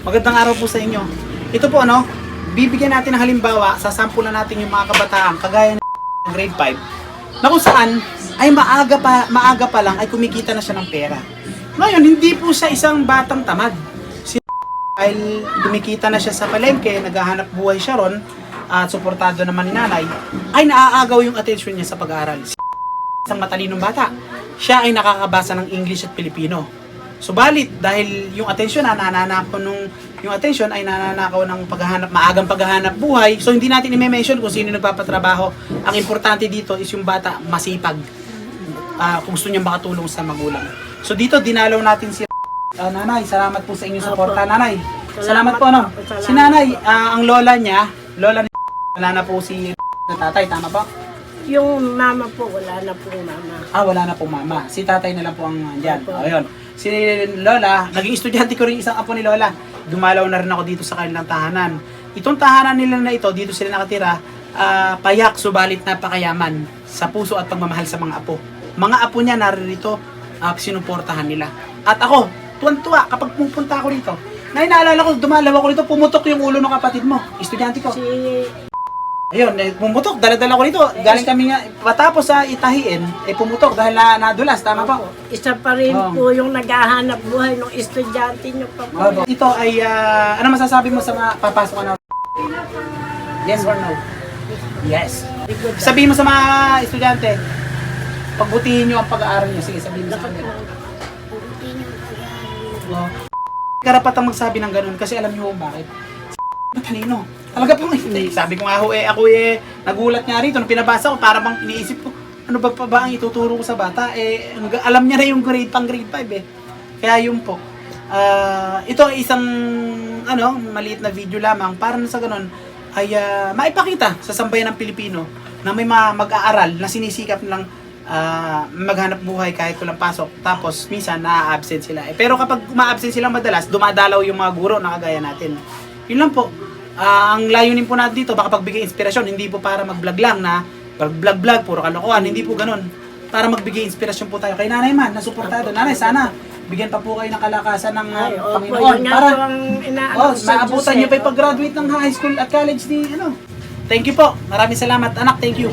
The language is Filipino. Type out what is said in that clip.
Magandang araw po sa inyo. Ito po ano, bibigyan natin ng halimbawa, sasampulan natin yung mga kabataan kagaya ng grade 5 na kung saan ay maaga pa, maaga pa lang ay kumikita na siya ng pera. Ngayon, hindi po siya isang batang tamad. Si dahil kumikita na siya sa palengke, naghahanap buhay siya ron, at suportado naman ni nanay, ay naaagaw yung attention niya sa pag-aaral. Si isang matalinong bata. Siya ay nakakabasa ng English at Pilipino. Subalit, dahil yung attention na nananakaw nung yung attention ay nananakaw ng paghahanap, maagang paghahanap buhay. So hindi natin i-mention kung sino nagpapatrabaho. Ang importante dito is yung bata masipag. Ah, kung gusto niya makatulong sa magulang. So dito dinalaw natin si Ah, nanay, salamat po sa inyong suporta, nanay. Salamat, Salamat po, no. po, salamat Si nanay, ah, ang lola niya, lola ni wala na po si na tatay, tama ba? Yung mama po, wala na po mama. Ah, wala na po mama. Si tatay na lang po ang andyan. Opo. Ayun. Si Lola, naging estudyante ko rin isang apo ni Lola. Dumalaw na rin ako dito sa kanilang tahanan. Itong tahanan nila na ito, dito sila nakatira, ah, payak subalit napakayaman sa puso at pagmamahal sa mga apo. Mga apo niya naririto, uh, sinuportahan nila. At ako, tuwan-tuwa kapag pupunta ako dito. Nay, naalala ko, dumalaw ako dito, pumutok yung ulo ng kapatid mo, estudyante ko. Si, Ayun, eh, pumutok, dala-dala ko dito. Galing kami nga, matapos sa itahiin, eh pumutok dahil na, nadulas, tama ba? isa pa rin Oh. po yung naghahanap buhay ng estudyante niyo pa po. Opo. Ito ay, ah, ano masasabi mo sa mga papasok na? Yes or no? Yes. Sabihin mo sa mga estudyante, pagbutihin nyo ang pag-aaral nyo. Sige, sabihin mo sa kanila. Wow. Karapatang magsabi ng ganun kasi alam nyo kung bakit. Matalino. Talaga pong hindi. Sabi ko nga ho eh, ako eh, nagulat nga rito. Nung pinabasa ko, para bang iniisip ko, ano ba pa ba ang ituturo ko sa bata? Eh, alam niya na yung grade, pang grade 5 eh. Kaya yun po. Ah, ito ay isang, ano, maliit na video lamang para na sa ganun ay ah, maipakita sa sambayan ng Pilipino na may mga mag-aaral na sinisikap nilang ah, maghanap buhay kahit walang pasok. Tapos, minsan, na-absent sila. Eh, pero kapag ma-absent sila madalas, dumadalaw yung mga guro na kagaya natin. Yun lang po. Ah, ang layunin po natin dito, baka pagbigay inspirasyon, hindi po para mag-vlog lang na vlog-vlog, puro kalokohan. Hindi po ganun. Para magbigay inspirasyon po tayo. Kay nanay man, nasuportado. Nanay, sana, bigyan pa po kayo ng kalakasan ng ah, Ay, Panginoon. yun nga Para, po inaano oh, maabutan nyo pa eh. yung pag-graduate ng high school at college ni, ano. Thank you po. Maraming salamat. Anak, thank you.